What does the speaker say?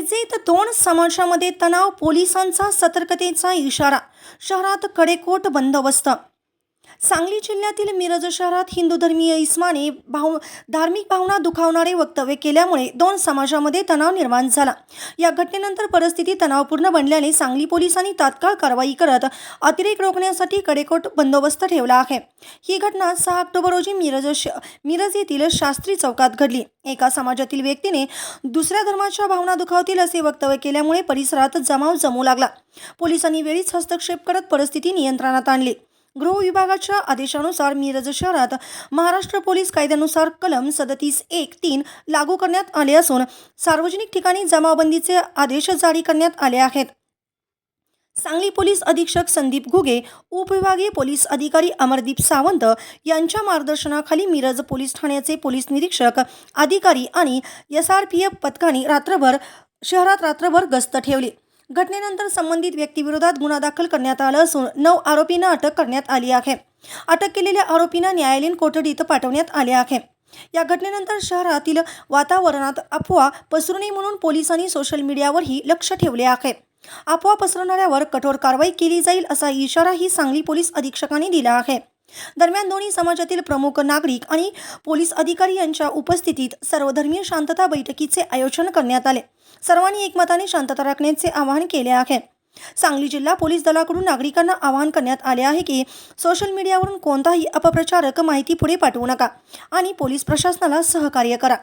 मिरजेत दोन समाजामध्ये तणाव पोलिसांचा सतर्कतेचा इशारा शहरात कडेकोट बंदोबस्त सांगली जिल्ह्यातील मिरज शहरात हिंदू धर्मीय इस्माने भाव धार्मिक भावना दुखावणारे वक्तव्य केल्यामुळे दोन समाजामध्ये तणाव निर्माण झाला. या घटनेनंतर परिस्थिती तणावपूर्ण बनल्याने सांगली पोलिसांनी तात्काळ कारवाई करत अतिरेक रोखण्यासाठी कडेकोट बंदोबस्त ठेवला आहे. ही घटना सहा ऑक्टोबर रोजी मिरज श मिरज येथील शास्त्री चौकात घडली. एका समाजातील व्यक्तीने दुसऱ्या धर्माच्या भावना दुखावतील असे वक्तव्य केल्यामुळे परिसरात जमाव जमू लागला. पोलिसांनी वेळीच हस्तक्षेप करत परिस्थिती नियंत्रणात आणली. गृह विभागाच्या आदेशानुसार मिरज शहरात महाराष्ट्र पोलीस कायद्यानुसार कलम सदतीस एक तीन लागू करण्यात आले असून सार्वजनिक ठिकाणी जमावबंदीचे आदेश जारी करण्यात आले आहेत. सांगली पोलीस अधीक्षक संदीप घुगे उपविभागीय पोलीस अधिकारी अमरदीप सावंत यांच्या मार्गदर्शनाखाली मिरज पोलीस ठाण्याचे पोलीस निरीक्षक अधिकारी आणि एस आर पी एफ पथकाने रात्रभर शहरात रात्रभर गस्त ठेवली. घटनेनंतर संबंधित व्यक्तीविरोधात गुन्हा दाखल करण्यात आला असून नऊ आरोपींना अटक करण्यात आली आहे. अटक केलेल्या आरोपींना न्यायालयीन कोठडीत पाठवण्यात आले आहे. या घटनेनंतर शहरातील वातावरणात अफवा पसरू नये म्हणून पोलिसांनी सोशल मीडियावरही लक्ष ठेवले आहे. अफवा पसरवणाऱ्यावर कठोर कारवाई केली जाईल असा इशाराही सांगली पोलीस अधीक्षकांनी दिला आहे. दरम्यान दोन्ही समाजातील प्रमुख नागरिक आणि पोलीस अधिकारी यांच्या उपस्थितीत सर्वधर्मीय शांतता बैठकीचे आयोजन करण्यात आले. सर्वांनी एकमताने शांतता राखण्याचे आवाहन केले आहे. सांगली जिल्हा पोलीस दलाकडून नागरिकांना आवाहन करण्यात आले आहे की सोशल मीडियावरून कोणताही अपप्रचारक माहिती पुढे पाठवू नका आणि पोलीस प्रशासनाला सहकार्य करा.